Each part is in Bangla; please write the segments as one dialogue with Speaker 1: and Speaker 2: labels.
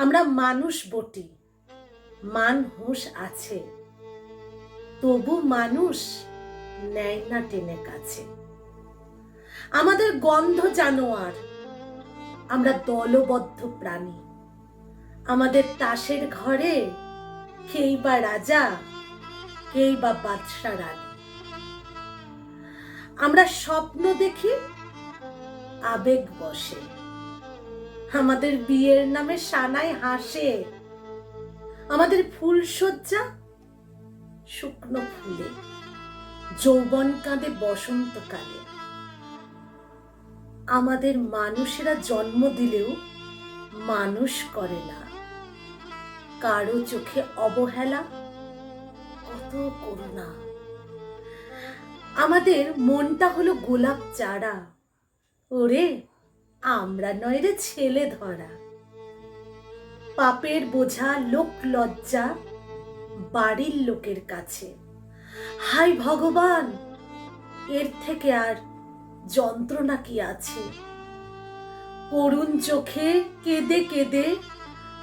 Speaker 1: আমরা মানুষ বটি। মান হুঁশ আছে। তবু মানুষ নেয় না টেনে কাছে। আমাদের গন্ধ জানোয়ার, আমরা দলবদ্ধ প্রাণী। আমাদের তাসের ঘরে কেই বা রাজা, কেই বা বাদশা রানী। আমরা স্বপ্ন দেখি, আবেগ বসে। আমাদের বিয়ের নামে সানায় হাসে। আমাদের ফুলশয্যা শুকনো ফুলে, যৌবন কাঁদে বসন্তকালে। আমাদের মানুষেরা জন্ম দিলেও মানুষ করে না। কারও চোখে অবহেলা, কত করুণা। আমাদের মনটা হলো গোলাপ চারা। ওরে আমরা নয় রে ছেলে ধরা। পাপের বোঝা লোক লজ্জা, বাড়ির লোকের কাছে। হাই ভগবান, এর থেকে আর যন্ত্রণা কি আছে? করুণ চোখে কেঁদে কেঁদে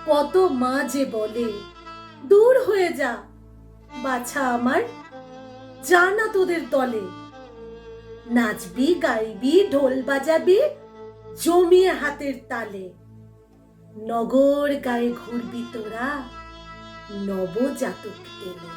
Speaker 1: কত মা যে বলে, দূর হয়ে যা, বাছা আমার, যা না তোদের দলে নাচবি, গাইবি, ঢোল বাজাবি জমিয়ে হাতের তালে। নগর গায়ে ঘুরবি তোরা নবজাতক এলে।